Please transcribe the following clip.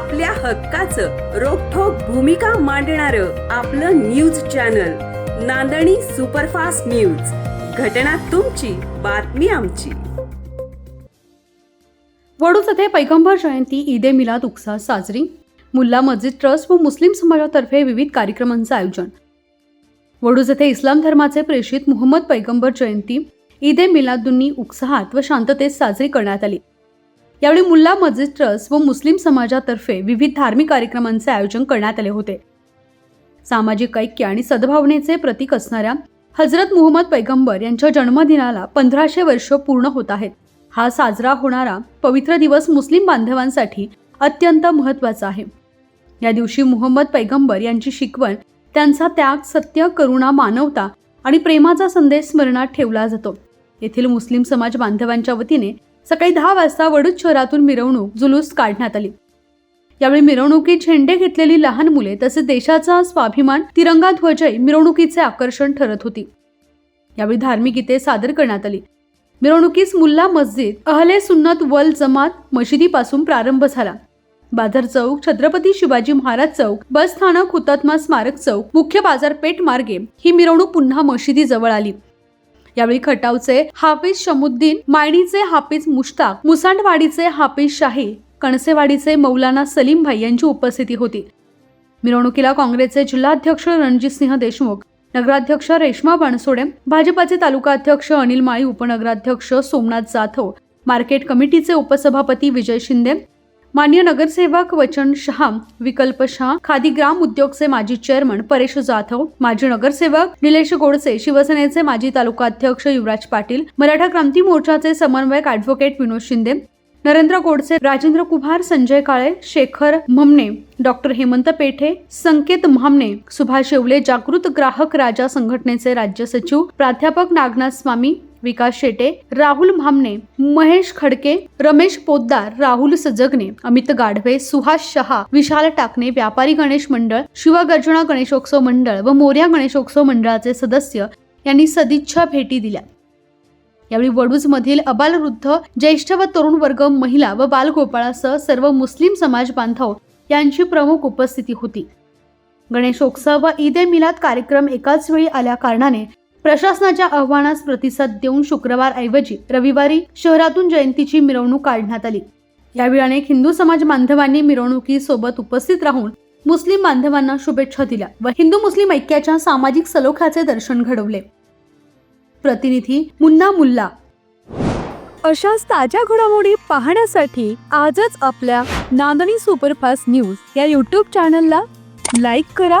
आपल्या हक्काचं रोखोक भूमिका मांडणार आपलं news channel Nandani superfast news. घटना तुमची बातमी आमची. वडूज येथे पैगंबर जयंती ईद ए मिलाद उत्साह साजरी. मुल्ला मस्जिद ट्रस्ट व मुस्लिम समाजातर्फे विविध कार्यक्रमांचं आयोजन. वडूज येथे इस्लाम धर्माचे प्रेषित मुहम्मद पैगंबर जयंती ईद ए मिलादुन्नी उत्साहात व शांततेत साजरी करण्यात आली. यावेळी मुल्ला मस्जिद ट्रस्ट व मुस्लिम समाजातर्फे विविध धार्मिक कार्यक्रमांचे आयोजन करण्यात आले होते. सामाजिक ऐक्य आणि सद्भावनेचे प्रतीक असणाऱ्या हजरत मुहम्मद पैगंबर यांच्या जन्मदिनाला पंधराशे वर्ष पूर्ण होत आहेत. हा साजरा होणारा पवित्र दिवस मुस्लिम बांधवांसाठी अत्यंत महत्त्वाचा आहे. या दिवशी मुहम्मद पैगंबर यांची शिकवण त्यांचा त्याग सत्य करुणा मानवता आणि प्रेमाचा संदेश स्मरणात ठेवला जातो. येथील मुस्लिम समाज बांधवांच्या वतीने सकाळी दहा वाजता वडूद शहरातून मिरवणूक जुलूस काढण्यात आली. यावेळी मिरवणुकीत झेंडे घेतलेली लहान मुले तसेच देशाचा स्वाभिमान तिरंगा ध्वजही मिरवणुकीचे आकर्षण ठरत होती. यावेळी धार्मिक गीते सादर करण्यात आली. मिरवणुकीस मुल्ला मस्जिद अहले सुन्नत वल जमात मशिदीपासून प्रारंभ झाला. बाजार चौक छत्रपती शिवाजी महाराज चौक बस स्थानक हुतात्मा स्मारक चौक मुख्य बाजारपेठ मार्गे ही मिरवणूक पुन्हा मशिदीजवळ आली. यावेळी खटावचे हाफिज शमुद्दीन मायणीचे हाफिज मुश्ताक मुसांडवाडीचे हाफिज शाही कणसेवाडीचे मौलाना सलीम भाई यांची उपस्थिती होती. मिरवणुकीला काँग्रेसचे जिल्हाध्यक्ष रणजितसिंह देशमुख नगराध्यक्ष रेश्मा बनसोडे भाजपाचे तालुका अध्यक्ष अनिल माळी उपनगराध्यक्ष सोमनाथ जाधव मार्केट कमिटीचे उपसभापती विजय शिंदे मान्य नगरसेवक वचन शहा विकल्प शहा खादी ग्राम उद्योगचे माजी चेअरमन परेश जाधव माजी नगरसेवक निलेश गोडसे शिवसेनेचे माजी तालुका अध्यक्ष युवराज पाटील मराठा क्रांती मोर्चाचे समन्वयक ॲडव्होकेट विनोद शिंदे नरेंद्र गोडसे राजेंद्र कुभार संजय काळे शेखर म्हमणे डॉक्टर हेमंत पेठे संकेत म्हामणे सुभाष येवले जागृत ग्राहक राजा संघटनेचे राज्य सचिव प्राध्यापक नागनाथ स्वामी विकास शेटे राहुल म्हामने महेश खडके रमेश पोद्दार राहुल सजगने अमित गाढवे सुहास शहा विशाल टाकणे व्यापारी गणेश मंडळ शिवगर्जना गणेशोत्सव मंडळ व मोर्या गणेशोत्सव मंडळाचे सदस्य यांनी सदिच्छा भेटी दिल्या. यावेळी वडूजमधील अबालवृद्ध ज्येष्ठ व तरुण वर्ग महिला व बालगोपाळासह सर्व मुस्लिम समाज बांधव यांची प्रमुख उपस्थिती होती. गणेशोत्सव व ईद ए मिलाद कार्यक्रम एकाच वेळी आल्या कारणाने प्रशासनाच्या आव्हानास प्रतिसाद देऊन शुक्रवार ऐवजी रविवारी शहरातून जयंतीची मिरवणूक काढण्यात आली. यावेळी अनेक हिंदू समाज बांधवांनी मिरवणुकीसोबत उपस्थित राहून मुस्लिम बांधवांना शुभेच्छा दिल्या व हिंदू मुस्लिम ऐक्याच्या सामाजिक सलोख्याचे दर्शन घडवले. प्रतिनिधी मुन्ना मुल्ला. अशाच ताज्या घडामोडी पाहण्यासाठी आजच आपल्या नांदणी सुपरफास्ट न्यूज या यूट्यूब चॅनलला लाईक करा.